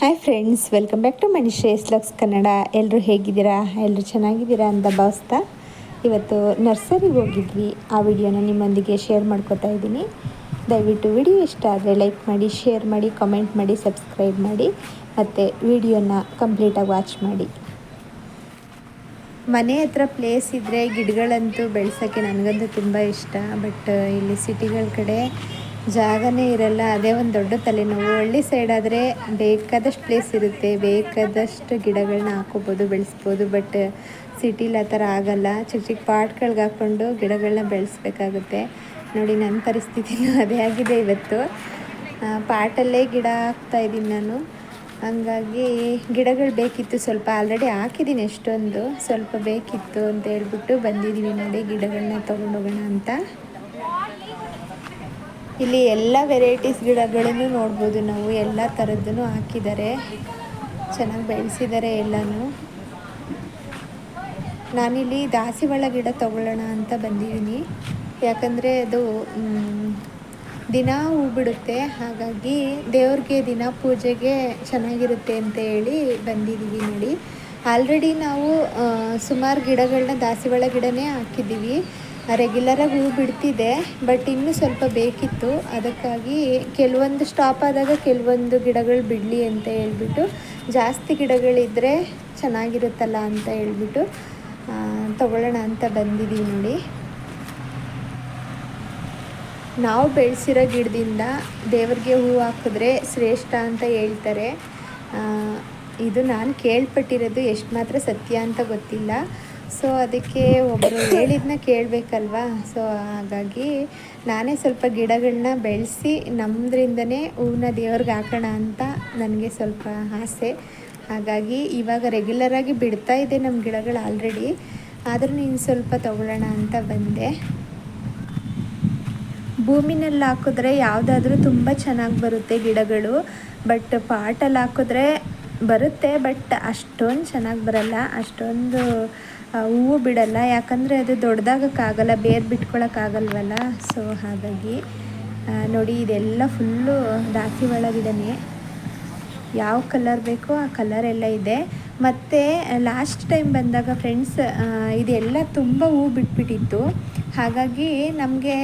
Hi friends welcome back to Manisha's looks Kannada ಎಲ್ಲರೂ ಹೇಗಿದ್ದೀರಾ? ಎಲ್ಲರೂ ಚೆನ್ನಾಗಿದ್ದೀರಾ ಅಂತ ಭಾವಿಸ್ತಾ ಇವತ್ತು ನರ್ಸರಿಗೆ ಹೋಗಿದ್ವಿ. ಆ ವಿಡಿಯೋನ ನಿಮ್ಮೊಂದಿಗೆ ಶೇರ್ ಮಾಡ್ಕೋತಾ ಇದ್ದೀನಿ. ದಯವಿಟ್ಟು ವಿಡಿಯೋ ಇಷ್ಟ ಆದರೆ ಲೈಕ್ ಮಾಡಿ ಶೇರ್ ಮಾಡಿ ಕಮೆಂಟ್ ಮಾಡಿ ಸಬ್ಸ್ಕ್ರೈಬ್ ಮಾಡಿ, ಮತ್ತು ವಿಡಿಯೋನ ಕಂಪ್ಲೀಟಾಗಿ ವಾಚ್ ಮಾಡಿ. ಮನೆ ಹತ್ರ ಪ್ಲೇಸ್ ಇದ್ದರೆ ಗಿಡಗಳಂತೂ ಬೆಳೆಸೋಕ್ಕೆ ನನಗಂತೂ ತುಂಬ ಇಷ್ಟ. ಬಟ್ ಇಲ್ಲಿ ಸಿಟಿಗಳ ಕಡೆ ಜಾಗನೇ ಇರಲ್ಲ, ಅದೇ ಒಂದು ದೊಡ್ಡ ತಲೆನೋವು. ಹಳ್ಳಿ ಸೈಡ್ ಆದರೆ ಬೇಕಾದಷ್ಟು ಪ್ಲೇಸ್ ಇರುತ್ತೆ. ಬೇಕಾದಷ್ಟು ಗಿಡಗಳನ್ನ ಹಾಕೋಬೋದು, ಬೆಳೆಸ್ಬೋದು ಬಟ್ ಸಿಟಿಲಿ ಆ ಥರ ಆಗಲ್ಲ. ಚಿಕ್ಕ ಚಿಕ್ಕ ಪಾಟ್ಗಳಿಗೆ ಹಾಕ್ಕೊಂಡು ಗಿಡಗಳನ್ನ ಬೆಳೆಸ್ಬೇಕಾಗುತ್ತೆ. ನೋಡಿ ನನ್ನ ಪರಿಸ್ಥಿತಿನೂ ಅದೇ ಆಗಿದೆ ಇವತ್ತು. ಪಾಟಲ್ಲೇ ಗಿಡ ಹಾಕ್ತಾ ಇದ್ದೀನಿ ನಾನು. ಹಂಗಾಗಿ ಗಿಡಗಳು ಬೇಕಿತ್ತು ಸ್ವಲ್ಪ. ಆಲ್ರೆಡಿ ಹಾಕಿದ್ದೀನಿ ಎಷ್ಟೊಂದು. ಸ್ವಲ್ಪ ಬೇಕಿತ್ತು ಅಂತ ಹೇಳ್ಬಿಟ್ಟು ಬಂದಿದ್ದೀವಿ ನೋಡಿ ಗಿಡಗಳನ್ನ ತೊಗೊಂಡೋಗೋಣ ಅಂತ. ಇಲ್ಲಿ ಎಲ್ಲ ವೆರೈಟೀಸ್ ಗಿಡಗಳನ್ನು ನೋಡ್ಬೋದು ನಾವು. ಎಲ್ಲ ಥರದ್ದನ್ನು ಹಾಕಿದ್ದಾರೆ. ಚೆನ್ನಾಗಿ ಬೆಳೆಸಿದ್ದಾರೆ ಎಲ್ಲನೂ. ನಾನಿಲ್ಲಿ ದಾಸಿವಾಳ ಗಿಡ ತಗೊಳ್ಳೋಣ ಅಂತ ಬಂದಿದ್ದೀನಿ. ಯಾಕಂದರೆ ಅದು ದಿನ ಹೂ ಬಿಡುತ್ತೆ. ಹಾಗಾಗಿ ದೇವ್ರಿಗೆ ದಿನ ಪೂಜೆಗೆ ಚೆನ್ನಾಗಿರುತ್ತೆ ಅಂತ ಹೇಳಿ ಬಂದಿದ್ದೀವಿ ನೋಡಿ. ಆಲ್ರೆಡಿ ನಾವು ಸುಮಾರು ಗಿಡಗಳನ್ನ ದಾಸಿವಾಳ ಗಿಡನೇ ಹಾಕಿದ್ದೀವಿ. ರೆಗ್ಯುಲರಾಗಿ ಹೂ ಬಿಡ್ತಿದೆ ಬಟ್ ಇನ್ನೂ ಸ್ವಲ್ಪ ಬೇಕಿತ್ತು. ಅದಕ್ಕಾಗಿ ಕೆಲವೊಂದು ಸ್ಟಾಪ್ ಆದಾಗ ಕೆಲವೊಂದು ಗಿಡಗಳು ಬಿಡಲಿ ಅಂತ ಹೇಳ್ಬಿಟ್ಟು, ಜಾಸ್ತಿ ಗಿಡಗಳಿದ್ದರೆ ಚೆನ್ನಾಗಿರುತ್ತಲ್ಲ ಅಂತ ಹೇಳ್ಬಿಟ್ಟು ತಗೊಳ್ಳೋಣ ಅಂತ ಬಂದಿದ್ದೀವಿ ನೋಡಿ. ನಾವು ಬೆಳೆಸಿರೋ ಗಿಡದಿಂದ ದೇವ್ರಿಗೆ ಹೂ ಹಾಕಿದ್ರೆ ಶ್ರೇಷ್ಠ ಅಂತ ಹೇಳ್ತಾರೆ. ಇದು ನಾನು ಕೇಳ್ಪಟ್ಟಿರೋದು ಎಷ್ಟು ಮಾತ್ರ ಸತ್ಯ ಅಂತ ಗೊತ್ತಿಲ್ಲ. ಸೊ ಅದಕ್ಕೆ ಒಬ್ಬರು ಹೇಳಿದ್ನ ಕೇಳಬೇಕಲ್ವಾ? ಸೊ ಹಾಗಾಗಿ ನಾನೇ ಸ್ವಲ್ಪ ಗಿಡಗಳನ್ನ ಬೆಳೆಸಿ ನಮ್ಮದ್ರಿಂದನೇ ಹೂವನ್ನ ದೇವ್ರಿಗೆ ಹಾಕೋಣ ಅಂತ ನನಗೆ ಸ್ವಲ್ಪ ಆಸೆ. ಹಾಗಾಗಿ ಇವಾಗ ರೆಗ್ಯುಲರಾಗಿ ಬಿಡ್ತಾ ಇದೆ ನಮ್ಮ ಗಿಡಗಳು ಆಲ್ರೆಡಿ ಆದರೂ ನೀನು ಸ್ವಲ್ಪ ತೊಗೊಳ್ಳೋಣ ಅಂತ ಬಂದೆ. ಭೂಮಿನಲ್ಲಿ ಹಾಕಿದ್ರೆ ಯಾವುದಾದ್ರೂ ತುಂಬ ಚೆನ್ನಾಗಿ ಬರುತ್ತೆ ಗಿಡಗಳು. ಬಟ್ ಪಾಟಲ್ಲಿ ಹಾಕಿದ್ರೆ ಬರುತ್ತೆ ಬಟ್ ಅಷ್ಟೊಂದು ಚೆನ್ನಾಗಿ ಬರಲ್ಲ. ಅಷ್ಟೊಂದು ಹೂವು ಬಿಡಲ್ಲ, ಯಾಕಂದರೆ ಅದು ದೊಡ್ಡದಾಗಕ್ಕಾಗಲ್ಲ, ಬೇರು ಬಿಟ್ಕೊಳಕ್ಕಾಗಲ್ವಲ್ಲ? ಸೊ ಹಾಗಾಗಿ ನೋಡಿ, ಇದೆಲ್ಲ ಫುಲ್ಲು ದಾಸಿವಾಳ ಗಿಡನೇ ಯಾವ ಕಲರ್ ಬೇಕೋ ಆ ಕಲರ್ ಎಲ್ಲ ಇದೆ. ಮತ್ತು ಲಾಸ್ಟ್ ಟೈಮ್ ಬಂದಾಗ ಫ್ರೆಂಡ್ಸ್ ಇದೆಲ್ಲ ತುಂಬ ಹೂ ಬಿಟ್ಬಿಟ್ಟಿತ್ತು. ಹಾಗಾಗಿ ನಮಗೆ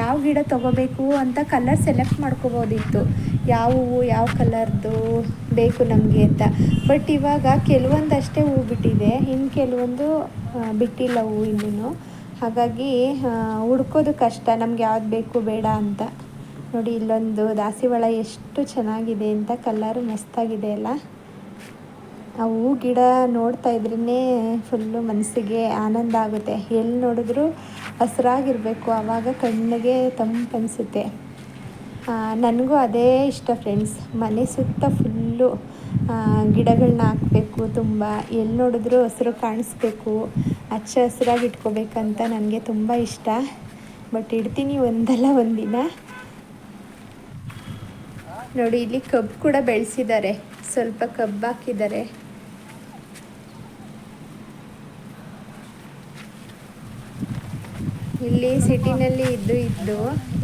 ಯಾವ ಗಿಡ ತೊಗೋಬೇಕು ಅಂತ ಕಲರ್ ಸೆಲೆಕ್ಟ್ ಮಾಡ್ಕೋಬೋದಿತ್ತು. ಯಾವ ಹೂವು ಯಾವ ಕಲರ್ದು ಬೇಕು ನಮಗೆ ಅಂತ. ಬಟ್ ಇವಾಗ ಕೆಲವೊಂದಷ್ಟೇ ಹೂ ಬಿಟ್ಟಿದೆ. ಇನ್ನು ಕೆಲವೊಂದು ಬಿಟ್ಟಿಲ್ಲ ಹೂವು ಇನ್ನೂ ಹಾಗಾಗಿ ಹುಡ್ಕೋದು ಕಷ್ಟ. ನಮ್ಗೆ ಯಾವ್ದು ಬೇಕು ಬೇಡ ಅಂತ. ನೋಡಿ, ಇಲ್ಲೊಂದು ದಾಸಿವಾಳ ಎಷ್ಟು ಚೆನ್ನಾಗಿದೆ ಅಂತ ಕಲರ್ ಮಸ್ತಾಗಿದೆ ಅಲ್ಲ. ಆ ಹೂ ಗಿಡ ನೋಡ್ತಾ ಇದ್ರೇ ಫುಲ್ಲು ಮನಸ್ಸಿಗೆ ಆನಂದ ಆಗುತ್ತೆ. ಎಲ್ಲಿ ನೋಡಿದ್ರು ಹಸ್ರಾಗಿರಬೇಕು. ಆವಾಗ ಕಣ್ಣಿಗೆ ತಂಪನಿಸುತ್ತೆ ನನಗೂ ಅದೇ ಇಷ್ಟ ಫ್ರೆಂಡ್ಸ್ ಮನೆ ಸುತ್ತ ಫುಲ್ಲು ಗಿಡಗಳನ್ನ ಹಾಕಬೇಕು, ತುಂಬ. ಎಲ್ಲಿ ನೋಡಿದ್ರು ಹಸಿರು ಕಾಣಿಸ್ಬೇಕು. ಹಚ್ಚ ಹಸಿರಾಗಿ ಇಟ್ಕೋಬೇಕಂತ ನನಗೆ ತುಂಬ ಇಷ್ಟ. ಬಟ್ ಇಡ್ತೀನಿ ಒಂದಲ್ಲ ಒಂದಿನ. ನೋಡಿ, ಇಲ್ಲಿ ಕಬ್ಬು ಕೂಡ ಬೆಳೆಸಿದ್ದಾರೆ. ಸ್ವಲ್ಪ ಕಬ್ಬು ಹಾಕಿದ್ದಾರೆ. ಇಲ್ಲಿ ಸಿಟಿನಲ್ಲಿ ಇದ್ದು ಇದ್ದು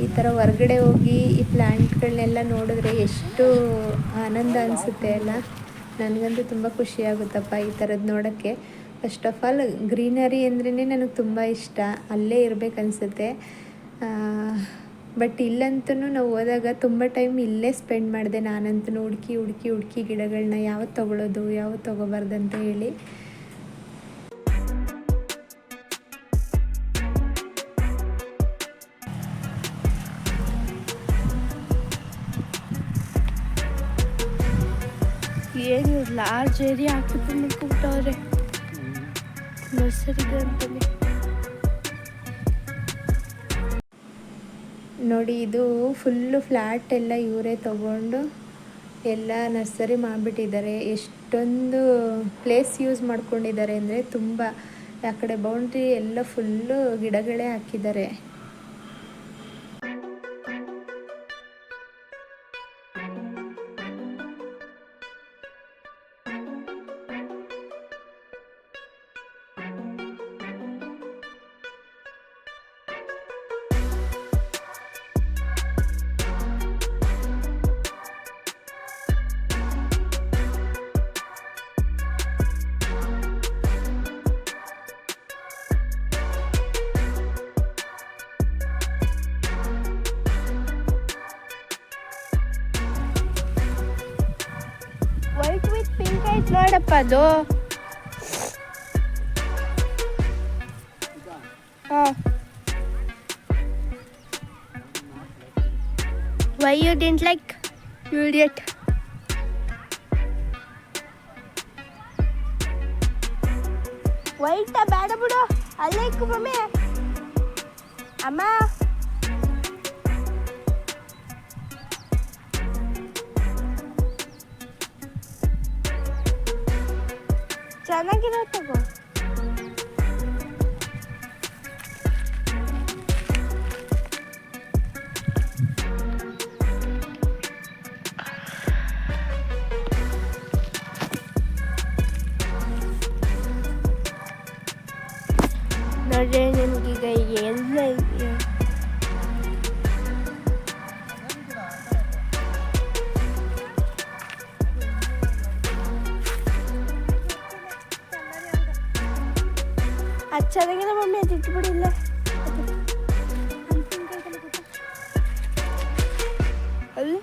ಈ ಥರ ಹೊರ್ಗಡೆ ಹೋಗಿ ಈ ಪ್ಲ್ಯಾಂಟ್ಗಳನ್ನೆಲ್ಲ ನೋಡಿದ್ರೆ ಎಷ್ಟು ಆನಂದ ಅನಿಸುತ್ತೆ ಅಲ್ಲ? ನನಗಂತೂ ತುಂಬ ಖುಷಿಯಾಗುತ್ತಪ್ಪ ಈ ಥರದ್ದು ನೋಡೋಕ್ಕೆ. ಫಸ್ಟ್ ಆಫ್ ಆಲ್ ಗ್ರೀನರಿ ಅಂದ್ರೇ ನನಗೆ ತುಂಬ ಇಷ್ಟ. ಅಲ್ಲೇ ಇರಬೇಕನ್ಸುತ್ತೆ ಬಟ್ ಇಲ್ಲಂತೂ ನಾವು ಹೋದಾಗ ತುಂಬ ಟೈಮ್ ಇಲ್ಲೇ ಸ್ಪೆಂಡ್ ಮಾಡಿದೆ. ನಾನಂತೂ ಹುಡುಕಿ ಹುಡುಕಿ ಹುಡುಕಿ ಗಿಡಗಳನ್ನ ಯಾವತ್ತು ತೊಗೊಳೋದು ಯಾವತ್ತು ತೊಗೋಬಾರ್ದು ಅಂತ ಹೇಳಿ. ಲಾರ್ಜ್ ಏರಿಯಾ ಹಾಕಿಟ್ಟು ಮಾಡ್ಕೊಬಿಟ್ಟವ್ರೆ ನರ್ಸರಿಗೆ ಅಂತಲೇ. ನೋಡಿ, ಇದು ಫುಲ್ಲು ಫ್ಲ್ಯಾಟ್ ಎಲ್ಲ ಇವರೇ ತಗೊಂಡು ಎಲ್ಲ ನರ್ಸರಿ ಮಾಡಿಬಿಟ್ಟಿದ್ದಾರೆ. ಎಷ್ಟೊಂದು ಪ್ಲೇಸ್ ಯೂಸ್ ಮಾಡ್ಕೊಂಡಿದ್ದಾರೆ ಅಂದರೆ ತುಂಬ. ಆ ಕಡೆ ಬೌಂಡ್ರಿ ಎಲ್ಲ ಫುಲ್ಲು ಗಿಡಗಳೇ ಹಾಕಿದ್ದಾರೆ. ನೋಡಪ್ಪ ಅದು. Why you didn't like you idiot ವೈಟ ಬೇಡ ಬಿಡು. ಅಲ್ಲೇ ಮಮ್ಮಿ. ಅಮ್ಮ. জানা কিনা তো ಅದು ಚೆನ್ನಾಗಿದೆ ಮಮ್ಮಿ ಅದು ಇಟ್ಬಿಡಿಲ್ಲ ಅಲ್ಲಿ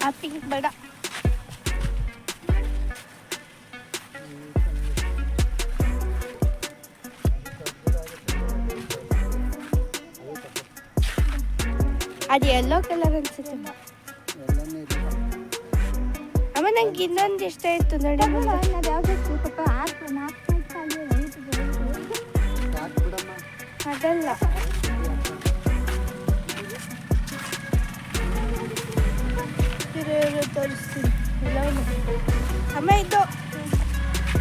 ಆ ಪಿಂಕ್ ಬೇಡ ಅದು ನಂಗೆ ಇನ್ನೊಂದು ಇಷ್ಟ ಆಯ್ತು ನೋಡಿ. ಅದಲ್ಲ. ತೋರಿಸ್ತೀನಿ. ಅಮ್ಮ ಇದು.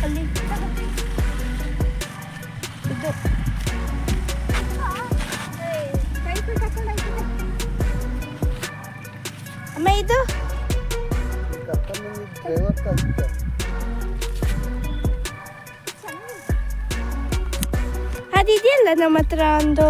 ಅಲ್ಲಿ. ಇದು. ಅದಿದೆಯಲ್ಲ ನಮ್ಮ ಹತ್ರ ಒಂದು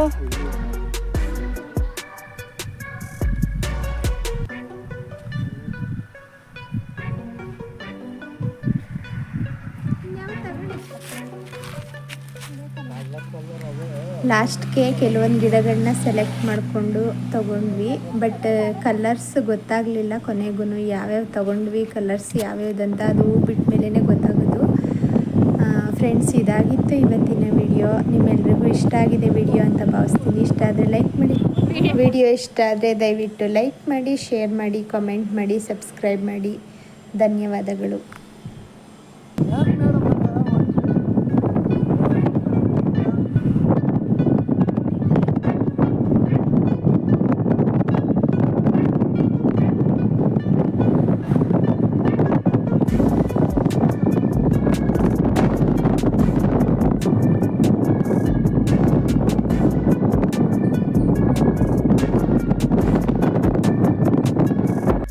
ಲಾಸ್ಟ್ಗೆ ಕೆಲವೊಂದು ಗಿಡಗಳನ್ನ ಸೆಲೆಕ್ಟ್ ಮಾಡಿಕೊಂಡು ತಗೊಂಡ್ವಿ. ಬಟ್ ಕಲರ್ಸ್ ಗೊತ್ತಾಗಲಿಲ್ಲ ಕೊನೆಗೂ ಯಾವ್ಯಾವ ತಗೊಂಡ್ವಿ, ಕಲರ್ಸ್ ಯಾವ್ಯಾವ್ದಂತ ಅದು ಹೂ ಬಿಟ್ಟ ಮೇಲೇ ಗೊತ್ತಾಗೋದು ಫ್ರೆಂಡ್ಸ್, ಇದಾಗಿತ್ತು ಇವತ್ತಿನ ವಿಡಿಯೋ. ನಿಮ್ಮೆಲ್ರಿಗೂ ಇಷ್ಟ ಆಗಿದೆ ವಿಡಿಯೋ ಅಂತ ಭಾವಿಸ್ತೀನಿ. ಇಷ್ಟ ಆದರೆ ಲೈಕ್ ಮಾಡಿ. ವಿಡಿಯೋ ಇಷ್ಟ ಆದರೆ ದಯವಿಟ್ಟು ಲೈಕ್ ಮಾಡಿ, ಶೇರ್ ಮಾಡಿ, ಕಾಮೆಂಟ್ ಮಾಡಿ, ಸಬ್ಸ್ಕ್ರೈಬ್ ಮಾಡಿ. ಧನ್ಯವಾದಗಳು.